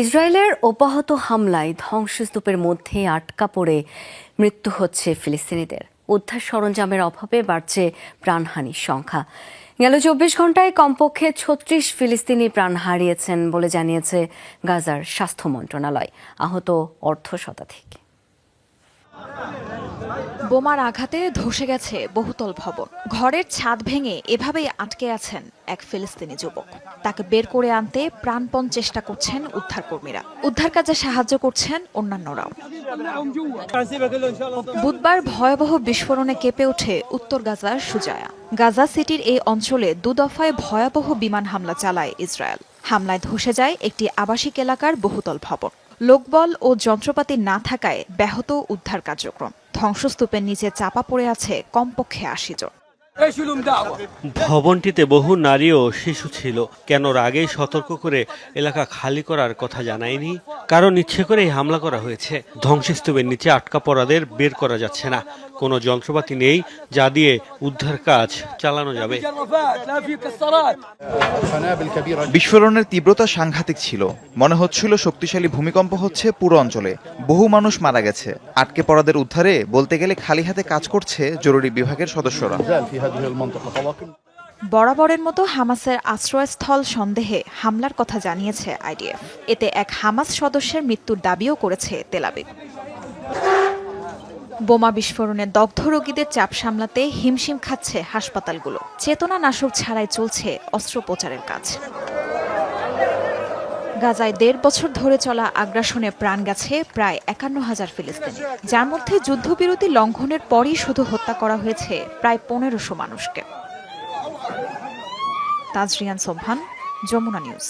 ইসরায়েলের অব্যাহত হামলায় ধ্বংসস্তূপের মধ্যে আটকা পড়ে মৃত্যু হচ্ছে ফিলিস্তিনিদের। উদ্ধার সরঞ্জামের অভাবে বাড়ছে প্রাণহানির সংখ্যা। গেল চব্বিশ ঘন্টায় কমপক্ষে ছত্রিশ ফিলিস্তিনি প্রাণ হারিয়েছেন বলে জানিয়েছে গাজার স্বাস্থ্য মন্ত্রণালয়, আহত অর্ধ শতাধিক। বোমার আঘাতে ধসে গেছে বহুতল ভবন। ঘরের ছাদ ভেঙে এভাবেই আটকে আছেন এক ফিলিস্তিনি যুবক। তাকে বের করে আনতে প্রাণপণ চেষ্টা করছেন উদ্ধারকর্মীরা। উদ্ধার কাজে সাহায্য করছেন অন্যান্যরাও। বুধবার ভয়াবহ বিস্ফোরণে কেঁপে ওঠে উত্তর গাজার সুজায়া। গাজা সিটির এই অঞ্চলে দুদফায় ভয়াবহ বিমান হামলা চালায় ইসরায়েল। হামলায় ধসে যায় একটি আবাসিক এলাকার বহুতল ভবন। লোকবল ও যন্ত্রপাতি না থাকায় ব্যাহত উদ্ধার কার্যক্রম। ধ্বংসস্তূপের নিচে চাপা পড়ে আছে কমপক্ষে আশি জন। ভবনটিতে বহু নারী ও শিশু ছিল। কেন আগেই সতর্ক করে এলাকা খালি করার কথা জানায়নি? কারণ ইচ্ছে করেই হামলা করা হয়েছে। ধ্বংসস্তূপের নিচে আটকা পড়াদের বের করা যাচ্ছে না। কোনো যন্ত্রপাতি নেই, যা দিয়ে উদ্ধার কাজ চালানো যাবে। বিস্ফোরণের তীব্রতা সাংঘাতিক ছিল। মনে হচ্ছিল শক্তিশালী ভূমিকম্প হচ্ছে পুরো অঞ্চলে। বহু মানুষ মারা গেছে। আটকে পড়াদের উদ্ধারে বলতে গেলে খালি হাতে কাজ করছে জরুরি বিভাগের সদস্যরা। বরাবরের মতো হামাসের আশ্রয়স্থল সন্দেহে হামলার কথা জানিয়েছে আইডিএফ। এতে এক হামাস সদস্যের মৃত্যুর দাবিও করেছে তেলাবিব বোমা বিস্ফোরণে দগ্ধ রোগীদের চাপ সামলাতে হিমশিম খাচ্ছে হাসপাতালগুলো। চেতনা নাশক ছাড়াই চলছে অস্ত্রোপচারের কাজ। গাজায় দেড় বছর ধরে চলা আগ্রাসনে প্রাণ গেছে প্রায় একান্ন হাজার ফিলিস্তিনি। যার মধ্যে যুদ্ধবিরতি লঙ্ঘনের পরই শুধু হত্যা করা হয়েছে প্রায় পনেরোশো মানুষকে। তাজরিয়ান সোভান যমুনা নিউজ।